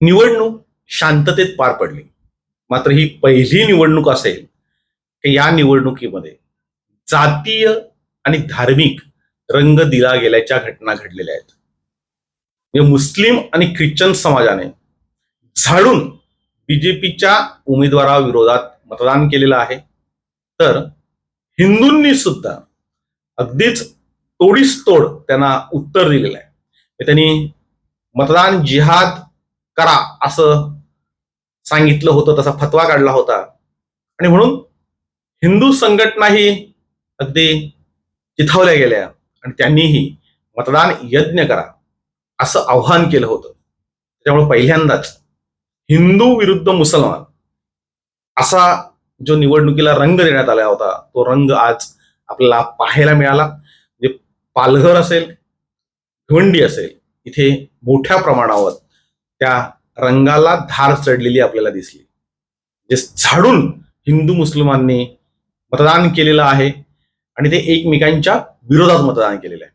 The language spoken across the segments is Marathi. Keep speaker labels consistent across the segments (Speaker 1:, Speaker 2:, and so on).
Speaker 1: निवडणूक शांततेत पार पडली. मात्र ही पहिली निवडणूक असेल की या निवडणुकीमध्ये जातीय आणि धार्मिक रंग दिला गेल्याच्या घटना घडलेल्या आहेत. म्हणजे मुस्लिम आणि ख्रिश्चन समाजाने झाडून बीजेपीच्या उमेदवाराविरोधात मतदान केलेलं आहे. तर हिंदूंनी सुद्धा अगदीच तोडीस तोड त्यांना उत्तर दिलेलं आहे. त्यांनी मतदान जिहाद करा असं सांगितलं होतं तसा फतवा काढला होता. आणि म्हणून हिंदू संघटनाही अगदी चिथावल्या गेल्या आणि त्यांनीही मतदान यज्ञ करा असं आव्हान केलं होतं. त्यामुळे पहिल्यांदाच हिंदू विरुद्ध मुसलमान असा जो निवडणुकीला रंग देण्यात आला होता तो रंग आज आपल्याला पाहायला मिळाला. म्हणजे पालघर असेल भिवंडी असेल इथे मोठ्या प्रमाणावर त्या रंगाला धार चढलेली आपल्याला दिसली. जे झाडून हिंदू मुस्लिमांनी मतदान केलेलं आहे आणि ते एकमेकांच्या विरोधात मतदान केलेलं आहे.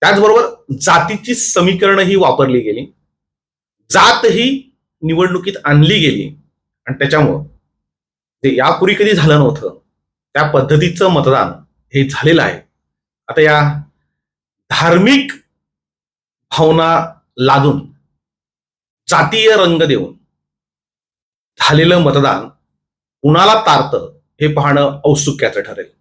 Speaker 1: त्याचबरोबर जातीची समीकरणं ही वापरली गेली. जात ही निवडणुकीत आणली गेली. आणि त्याच्यामुळं जे यापूर्वी कधी झालं नव्हतं त्या पद्धतीचं मतदान हे झालेलं आहे. आता या धार्मिक भावना लादून जातीय रंग देऊन झालेलं मतदान कुणाला तारतं हे पाहणं औत्सुक्याचं ठरेल.